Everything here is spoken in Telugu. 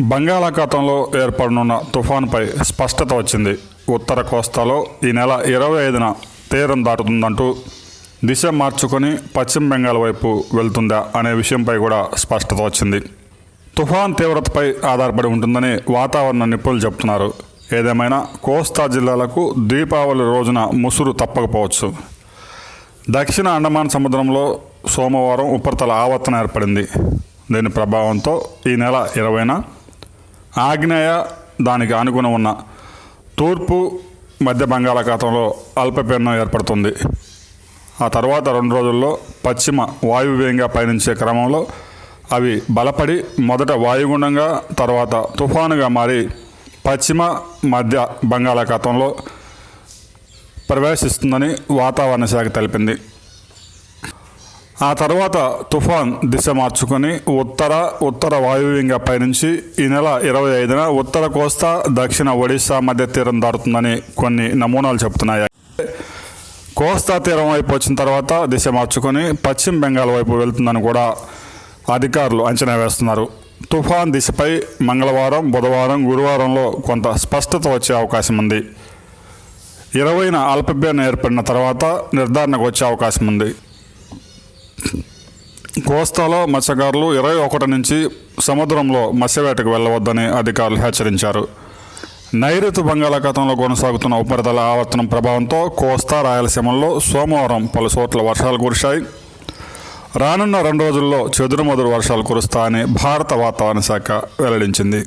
బంగాళాఖాతంలో ఏర్పడనున్న తుఫాన్పై స్పష్టత వచ్చింది. ఉత్తర కోస్తాలో ఈ నెల ఇరవై ఐదున తీరం దాటుతుందంటూ దిశ మార్చుకొని పశ్చిమ బెంగాల్ వైపు వెళ్తుందా అనే విషయంపై కూడా స్పష్టత వచ్చింది. తుఫాన్ తీవ్రతపై ఆధారపడి ఉంటుందని వాతావరణ నిపుణులు చెబుతున్నారు. ఏదేమైనా కోస్తా జిల్లాలకు దీపావళి రోజున ముసురు తప్పకపోవచ్చు. దక్షిణ అండమాన్ సముద్రంలో సోమవారం ఉపరితల ఆవర్తన ఏర్పడింది. దీని ప్రభావంతో ఈ నెల ఇరవైన ఆగ్నేయ దానికి ఆనుకుని ఉన్న తూర్పు మధ్య బంగాళాఖాతంలో అల్పపీడనం ఏర్పడుతుంది. ఆ తర్వాత రెండు రోజుల్లో పశ్చిమ వాయువ్యంగా పయనించే క్రమంలో అవి బలపడి మొదట వాయుగుండంగా తర్వాత తుఫానుగా మారి పశ్చిమ మధ్య బంగాళాఖాతంలో ప్రవేశిస్తుందని వాతావరణ శాఖ తెలిపింది. ఆ తర్వాత తుఫాన్ దిశ మార్చుకొని ఉత్తర ఉత్తర వాయువ్యంగా పయనించి ఈ నెల ఇరవై ఐదున ఉత్తర కోస్తా దక్షిణ ఒడిశా మధ్య తీరం దాటుతుందని కొన్ని నమూనాలు చెబుతున్నాయి. కోస్తా తీరం వైపు వచ్చిన తర్వాత దిశ మార్చుకొని పశ్చిమ బెంగాల్ వైపు వెళ్తుందని కూడా అధికారులు అంచనా వేస్తున్నారు. తుఫాన్ దిశపై మంగళవారం బుధవారం గురువారంలో కొంత స్పష్టత వచ్చే అవకాశం ఉంది. ఇరవైన అల్పపీడనం ఏర్పడిన తర్వాత నిర్ధారణకు వచ్చే అవకాశం ఉంది. కోస్తాలో మత్స్యకారులు ఇరవై ఒకటి నుంచి సముద్రంలో మత్స్యవేటకు వెళ్ళవద్దని అధికారులు హెచ్చరించారు. నైరుతి బంగాళాఖాతంలో కొనసాగుతున్న ఉపరితల ఆవర్తనం ప్రభావంతో కోస్తా రాయలసీమల్లో సోమవారం పలు చోట్ల వర్షాలు కురిశాయి. రానున్న రెండు రోజుల్లో చెదురుమదురు వర్షాలు కురుస్తాయని భారత వాతావరణ శాఖ వెల్లడించింది.